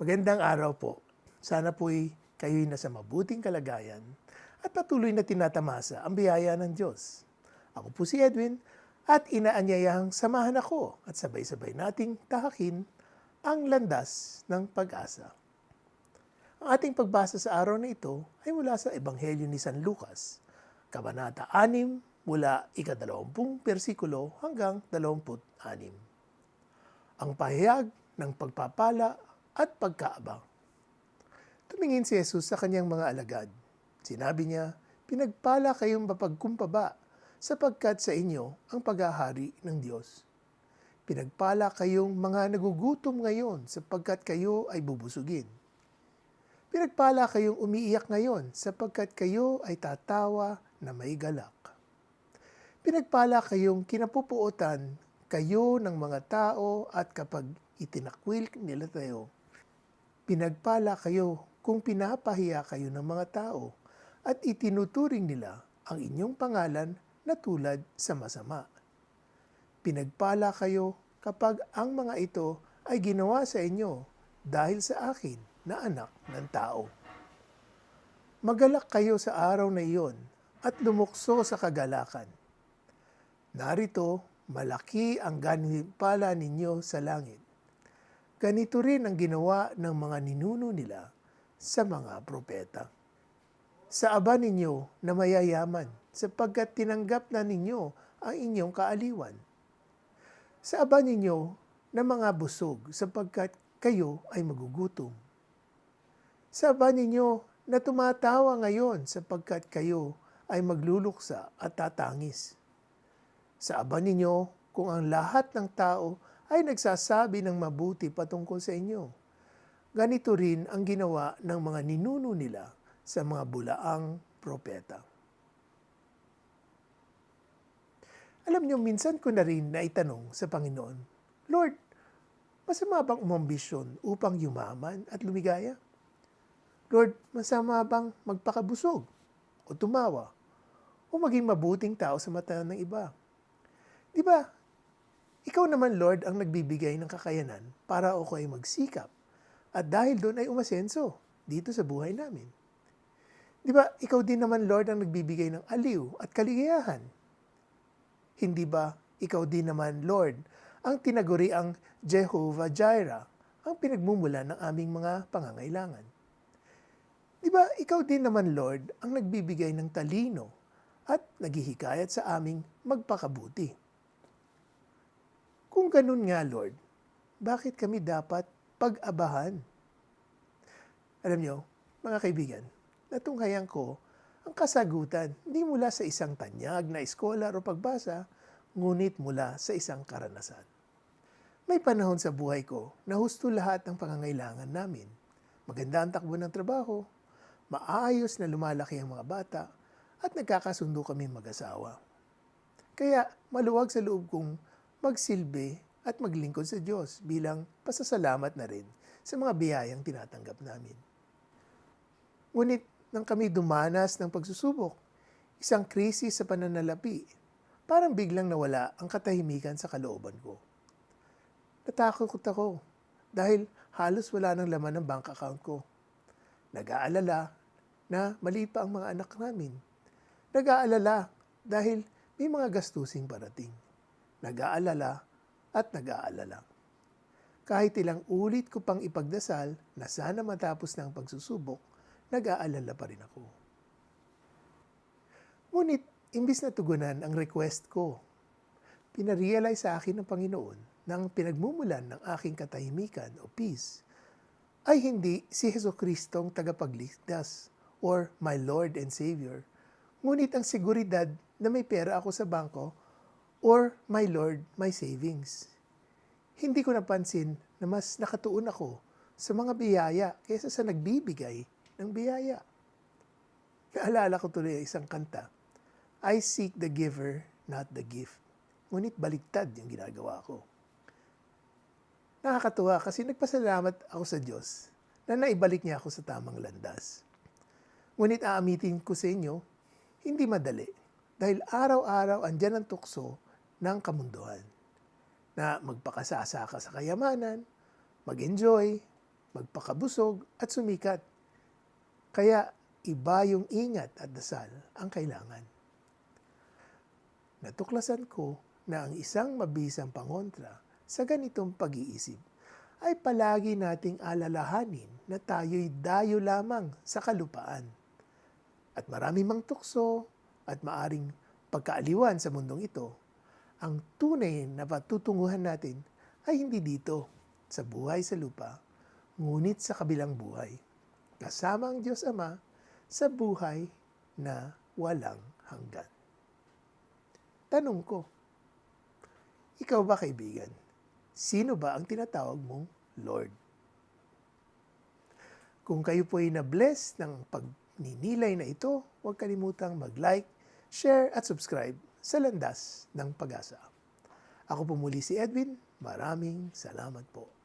Magandang araw po. Sana po'y kayo'y nasa mabuting kalagayan at patuloy na tinatamasa ang biyaya ng Diyos. Ako po si Edwin at inaanyayahang samahan ako at sabay-sabay nating tahakin ang landas ng pag-asa. Ang ating pagbasa sa araw na ito ay mula sa Ebanghelyo ni San Lucas, Kabanata 6 mula ikadalawampung persikulo hanggang dalawamput anim. Ang pahayag ng pagpapala at pagkaabang. Tumingin si Jesus sa kanyang mga alagad. Sinabi niya, Pinagpala kayong mapagkumbaba sapagkat sa inyo ang paghahari ng Diyos. Pinagpala kayong mga nagugutom ngayon sapagkat kayo ay bubusugin. Pinagpala kayong umiiyak ngayon sapagkat kayo ay tatawa na may galak. Pinagpala kayong kinapupuotan kayo ng mga tao at kapag itinakwil nila tayo, pinagpala kayo kung pinapahiya kayo ng mga tao at itinuturing nila ang inyong pangalan na tulad sa masama. Pinagpala kayo kapag ang mga ito ay ginawa sa inyo dahil sa akin na anak ng tao. Magalak kayo sa araw na iyon at lumukso sa kagalakan. Narito, malaki ang ganipala ninyo sa langit. Ganito rin ang ginawa ng mga ninuno nila sa mga propeta. Sa aba ninyo na mayayaman sapagkat tinanggap na ninyo ang inyong kaaliwan. Sa aba ninyo na mga busog sapagkat kayo ay magugutom. Sa aba ninyo na tumatawa ngayon sapagkat kayo ay magluluksa at tatangis. Sa aba ninyo kung ang lahat ng tao ay nagsasabi ng mabuti patungkol sa inyo. Ganito rin ang ginawa ng mga ninuno nila sa mga bulaang propeta. Alam niyo, minsan ko na rin naitanong sa Panginoon, Lord, masama bang umambisyon upang yumaman at lumigaya? Lord, masama bang magpakabusog o tumawa o maging mabuting tao sa mata ng iba? Di ba, ikaw naman, Lord, ang nagbibigay ng kakayanan para ako ay magsikap at dahil doon ay umasenso dito sa buhay namin. Di ba, ikaw din naman, Lord, ang nagbibigay ng aliw at kaligayahan. Hindi ba, ikaw din naman, Lord, ang tinaguri ang Jehovah Jireh, ang pinagmumula ng aming mga pangangailangan. Di ba, ikaw din naman, Lord, ang nagbibigay ng talino at naghihikayat sa aming magpakabuti. Kung ganun nga, Lord, bakit kami dapat pag-abahan? Alam nyo, mga kaibigan, natunghayan ko ang kasagutan hindi mula sa isang tanyag na eskolar o pagbasa, ngunit mula sa isang karanasan. May panahon sa buhay ko na husto lahat ng pangangailangan namin. Maganda ang takbo ng trabaho, maayos na lumalaki ang mga bata, at nagkakasundo kami mag-asawa. Kaya maluwag sa loob kong magsilbi at maglingkod sa Diyos bilang pasasalamat na rin sa mga biyayang tinatanggap namin. Ngunit nang kami dumanas ng pagsusubok, isang krisis sa pananalapi, parang biglang nawala ang katahimikan sa kalooban ko. Natakot ako dahil halos wala ng laman ng bank account ko. Nag-aalala na maliit pa ang mga anak namin. Nag-aalala dahil may mga gastusing parating. Nag-aalala at nag-aalala. Kahit ilang ulit ko pang ipagdasal na sana matapos ng pagsusubok, nag-aalala pa rin ako. Ngunit, imbis na tugunan ang request ko, pinarealize sa akin ng Panginoon na ang pinagmumulan ng aking katahimikan o peace ay hindi si Heso Kristong tagapagligtas or my Lord and Savior, ngunit ang seguridad na may pera ako sa bangko or my Lord, my savings. Hindi ko napansin na mas nakatuon ako sa mga biyaya kaysa sa nagbibigay ng biyaya. Naalala ko tuloy ang isang kanta, I seek the giver, not the gift. Ngunit baliktad yung ginagawa ko. Nakakatuwa kasi nagpasalamat ako sa Diyos na naibalik niya ako sa tamang landas. Ngunit aamitin ko sa inyo, hindi madali dahil araw-araw andyan ang tukso ng kamunduhan na magpakasasa ka sa kayamanan, mag-enjoy, magpakabusog at sumikat. Kaya iba yung ingat at dasal ang kailangan. Natuklasan ko na ang isang mabisang pangontra sa ganitong pag-iisip ay palagi nating alalahanin na tayo'y dayo lamang sa kalupaan. At marami mang tukso at maaring pagkaaliwan sa mundong ito, ang tunay na patutunguhan natin ay hindi dito, sa buhay sa lupa, ngunit sa kabilang buhay, kasama ang Diyos Ama sa buhay na walang hanggan. Tanong ko, ikaw ba kaibigan? Sino ba ang tinatawag mong Lord? Kung kayo po ay na-bless ng pagninilay na ito, huwag kalimutang mag-like, share at subscribe sa Landas ng Pag-asa. Ako po muli si Edwin. Maraming salamat po.